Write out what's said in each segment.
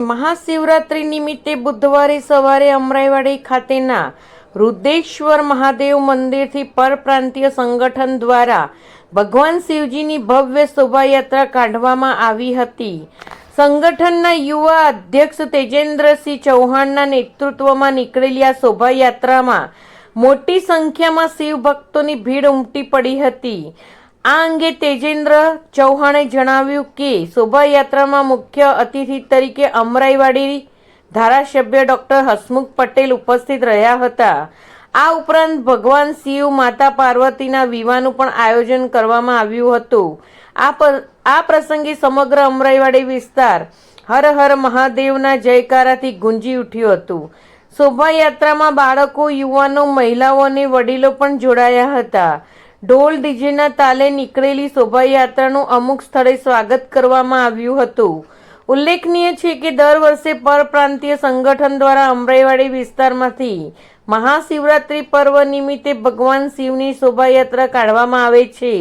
મહાશિવરાત્રિ નિમિત્તે બુધવારે સવારે અમરાઈવાડી ખાતેના રુદ્રેશ્વર મહાદેવ મંદિરથી પરપ્રાંતીય સંગઠન દ્વારા ભગવાન શિવજીની ભવ્ય શોભાયાત્રા કાઢવામાં આવી હતી. સંગઠનના યુવા અધ્યક્ષ તેજેન્દ્રસિંહ ચૌહાણના નેતૃત્વમાં નીકળેલી આ શોભાયાત્રામાં મોટી સંખ્યામાં શિવ ભક્તોની ભીડ ઉમટી પડી હતી. આ અંગે તેજેન્દ્ર ચૌહાણે જણાવ્યું કે શોભાયાત્રામાં મુખ્ય અતિથિ તરીકે અમરાઈવાડી ધારાસભ્ય ડૉક્ટર હસમુખ પટેલ ઉપસ્થિત રહ્યા હતા. આ ઉપરાંત ભગવાન શિવ, માતા પાર્વતીના વિવાહનું પણ આયોજન કરવામાં આવ્યું હતું. આ પર- આ પ્રસંગે સમગ્ર અમરાઈવાડી વિસ્તાર હર હર મહાદેવના જયકારાથી ગુંજી ઉઠ્યું હતું. શોભાયાત્રામાં બાળકો, યુવાનો, મહિલાઓ અને વડીલો પણ જોડાયા હતા. ઢોલ ડીજેના તાલે નીકળેલી શોભાયાત્રાનું અમુક સ્થળે સ્વાગત કરવામાં આવ્યું હતું. ઉલ્લેખનીય છે કે દર વર્ષે પરપ્રાંતીય સંગઠન દ્વારા અમરાઈવાડી વિસ્તારમાંથી મહાશિવરાત્રિ પર્વ નિમિત્તે ભગવાન શિવની શોભાયાત્રા કાઢવામાં આવે છે,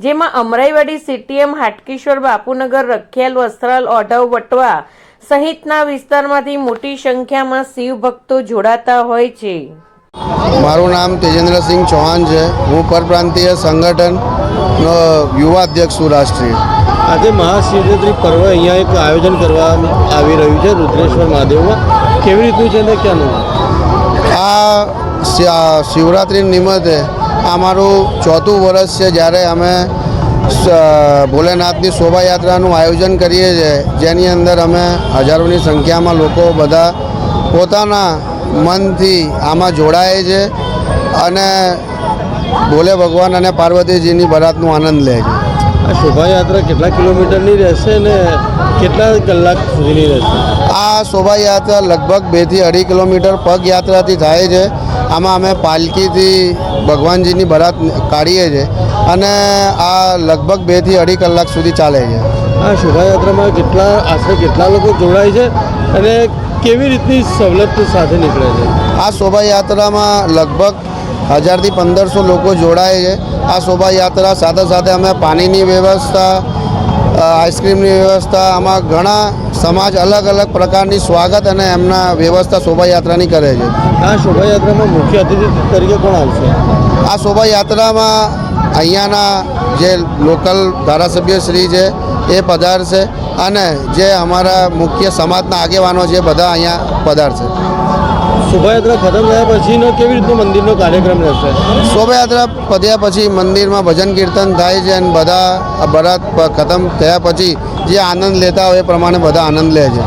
જેમાં અમરાઈવાડી સીટીએમ હાટકેશ્વર, બાપુનગર, રખિયાલ, વસ્ત્રાલ, ઓઢવ, વટવા સહિતના વિસ્તારમાંથી મોટી સંખ્યામાં શિવ ભક્તો જોડાતા હોય છે. મારું નામ તેજેન્દ્રસિંહ ચૌહાણ છે. હું પરપ્રાંતીય સંગઠનનો યુવા અધ્યક્ષ છું રાષ્ટ્રીય. આજે મહાશિવરાત્રિ પર્વ અહીંયા એક આયોજન કરવામાં આવી રહ્યું છે રુદ્રેશ્વર મહાદેવમાં. કેવી રીતનું છે ને ક્યાંનું? આ શિવરાત્રિ નિમિત્તે આ મારું ચોથું વર્ષ છે જ્યારે અમે ભોલેનાથની શોભાયાત્રાનું આયોજન કરીએ છીએ. જેની અંદર અમે હજારોની સંખ્યામાં લોકો બધા પોતાના મનથી આમાં જોડાય છે અને ભોલે ભગવાન અને પાર્વતીજીની બરાતનો આનંદ લે છે. આ શોભાયાત્રા કેટલા કિલોમીટરની રહેશે ને કેટલા કલાક સુધીની રહેશે? આ શોભાયાત્રા લગભગ બેથી અઢી કિલોમીટર પગયાત્રાથી થાય છે. આમાં અમે પાલકીથી ભગવાનજીની બરાત કાઢીએ છીએ અને આ લગભગ બેથી અઢી કલાક સુધી ચાલે છે. આ શોભાયાત્રામાં કેટલા આશરે કેટલા લોકો જોડાય છે અને કેવી રીતની સવલત સાથે નીકળે છે? આ શોભાયાત્રામાં લગભગ હજારથી પંદરસો લોકો જોડાય છે. આ શોભાયાત્રા સાથે સાથે અમે પાણીની વ્યવસ્થા આઈસ્ક્રીમની વ્યવસ્થા આમાં ઘણા સમાજ અલગ અલગ પ્રકારની સ્વાગત અને એમના વ્યવસ્થા શોભાયાત્રાની કરે છે. આ શોભાયાત્રામાં મુખ્ય અતિથિ તરીકે કોણ આવશે આ શોભાયાત્રામાં અહીંયાના જે લોકલ ધારાસભ્ય શ્રી છે એ પધારશે. અને જે અમારા મુખ્ય સમાજના આગેવાનો છે બધા અહીંયા પધારશે. શોભાયાત્રા ખતમ થયા પછીનો કેવી રીતનો મંદિરનો કાર્યક્રમ રહેશે? શોભાયાત્રા પત્યા પછી મંદિરમાં ભજન કીર્તન થાય છે અને બધા બરાત ખતમ થયા પછી જે આનંદ લેતા હોય એ પ્રમાણે બધા આનંદ લે છે.